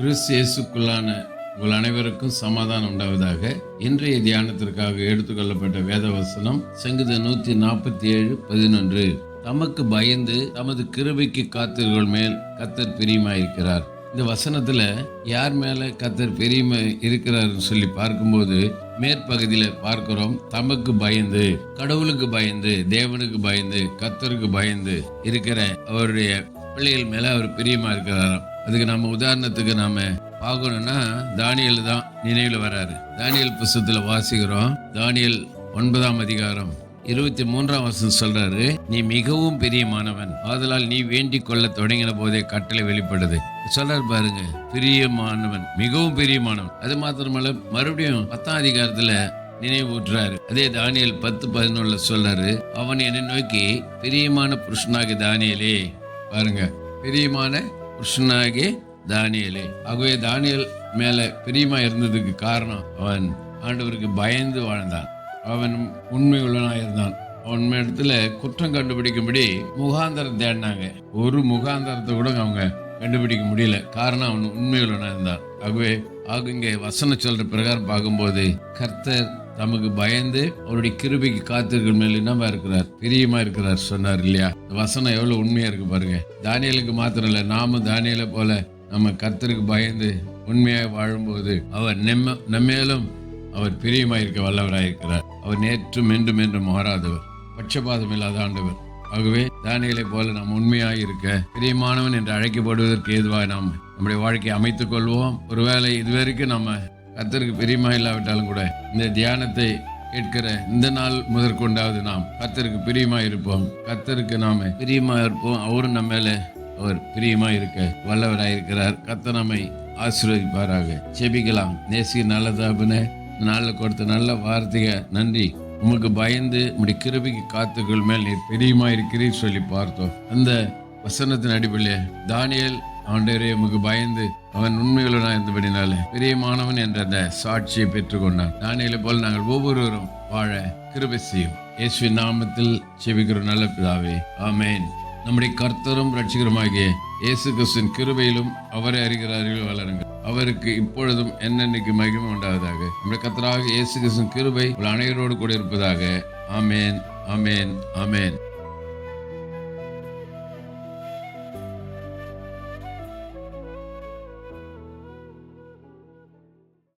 கிறிஸ்து இயேசுக்குள்ளான உங்கள் அனைவருக்கும் சமாதானம் உண்டாவதாக. இன்றைய தியானத்திற்காக எடுத்துக்கொள்ளப்பட்ட வேத வசனம் சங்கீத நூத்தி நாற்பத்தி ஏழு பதினொன்று. தமக்கு பயந்து தமது கிருபைக்கு காத்திர்கள் மேல் கத்தர் பிரியமாயிருக்கிறார். இந்த வசனத்துல யார் மேல கத்தர் பெரியமை இருக்கிறார்னு சொல்லி பார்க்கும்போது மேற்பகுதியில பார்க்கிறோம் தமக்கு பயந்து கடவுளுக்கு பயந்து தேவனுக்கு பயந்து கத்தருக்கு பயந்து இருக்கிற அவருடைய பிள்ளைகள் மேலே அவர் பிரியமாக இருக்கிறாராம் அதுக்கு நம்ம உதாரணத்துக்கு நாம பார்க்கணும்னா தானியல் தான் நினைவில் வராரு. தானியல் புஸ்தத்தில் வாசிக்கிறோம். தானியல் ஒன்பதாம் அதிகாரம் இருபத்தி மூன்றாம் வருஷம் சொல்றாரு நீ மிகவும் பிரியமானவன். ஆதலால் நீ வேண்டிக் கொள்ள தொடங்கின போதே கட்டளை வெளிப்படுது. சொல்றாரு பாருங்க பிரியமானவன் மிகவும் பிரியமானவன். அது மாத்திரமல்ல மறுபடியும் பத்தாம் அதிகாரத்துல நினைவூட்டுறாரு அதே தானியல் பத்து பதினொன்னுல சொல்றாரு அவன் என்னை நோக்கி பிரியமான புருஷனாக தானியலே பாருங்க. பிரியமான புருஷனாகி தானியலே. ஆகவே தானியல் மேல பிரியமா இருந்ததுக்கு காரணம் அவன் ஆண்டவருக்கு பயந்து வாழ்ந்தான். அவன் உண்மை உள்ளவனாக இருந்தான் அவன் இடத்துல குற்றம் கண்டுபிடிக்கும்படி முகாந்தரம் தேடினாங்க. ஒரு முகாந்தரத்தை கூட அவங்க கண்டுபிடிக்க முடியல. காரணம் அவன் உண்மை இருந்தான் ஆகவே ஆக இங்கே வசனம் சொல்ற பிரகாரம் பார்க்கும்போது கர்த்தர் தமக்கு பயந்து அவருடைய கிருபிக்கு காத்திருக்கிற மேல் என்னமா இருக்கிறார். பிரியமா இருக்கிறார் சொன்னார் இல்லையா? வசனம் எவ்வளவு உண்மையா இருக்கு பாருங்க. தானியலுக்கு மாத்திரம் இல்ல நாமும் தானியலை போல நம்ம கத்தருக்கு பயந்து உண்மையாக வாழும்போது அவர் நெம்ம நம்மேலும் அவர் பிரியமாயிருக்க வல்லவராயிருக்கிறார் இருக்கிறார். அவர் நேற்றும் என்றும் என்றும் மாறாதவர். பட்சபாதம் இல்லாத ஆண்டவர். ஆகவே தானியலை போல நாம் உண்மையாக இருக்க பிரியமானவன் என்று அழைக்கப்படுவதற்கு ஏதுவாக நாம் நம்முடைய வாழ்க்கையை அமைத்துக் கொள்வோம். ஒருவேளை இதுவரைக்கும் நம்ம கத்தருக்கு பிரியமாக இல்லாவிட்டாலும் கூட இந்த தியானத்தை கேட்கிற இந்த நாள் முதற்கொண்டாவது நாம் கர்த்தருக்கு பிரியமாக இருப்போம் கர்த்தருக்கு நாம் பிரியமாக இருப்போம் அவரும் நம்ம மேலே அவர் பிரியமாக இருக்க வல்லவராயிருக்கிறார். கத்த நம்மை ஆசீர்வதிப்பாராக. செபிக்கலாம் நேசி நல்லதாபுன நாளில் கொடுத்த நல்ல வார்த்தைக நன்றி. உமக்கு பயந்து உடைய கிருபிக்கு காத்துக்கள் மேல் நீர் பிரியமா இருக்கிறீர் சொல்லி பார்த்தோம். அந்த வசனத்தின் அடிப்படையில் தானியல் ஆண்டவரே உமக்கு பயந்து அவன் உண்மையுள்ளனா இருந்தபடினாலே பிரியமானவன் என்ற அந்த சாட்சியை பெற்றுக்கொண்டான். தானியலை போல் நாங்கள் ஒவ்வொருவரும் வாழ கிருபை செய்யும். இயேசு நாமத்தில் செவிக்கிற நல்ல பிதாவே. ஆமேன். நம்முடைய கர்த்தரும் ரட்சிகரமாகிய இயேசு கிறிஸ்துவின் கிருபையிலும் அவரை அறிகிறார்கள் வளருங்கள். அவருக்கு இப்பொழுதும் என்னென்னைக்கு மகிமை உண்டாவதாக. நம்முடைய கர்த்தராக இயேசு கிறிஸ்துவின் கிருபை உங்கள் அனைவரோடு கூட இருப்பதாக. ஆமேன் ஆமேன் ஆமேன்.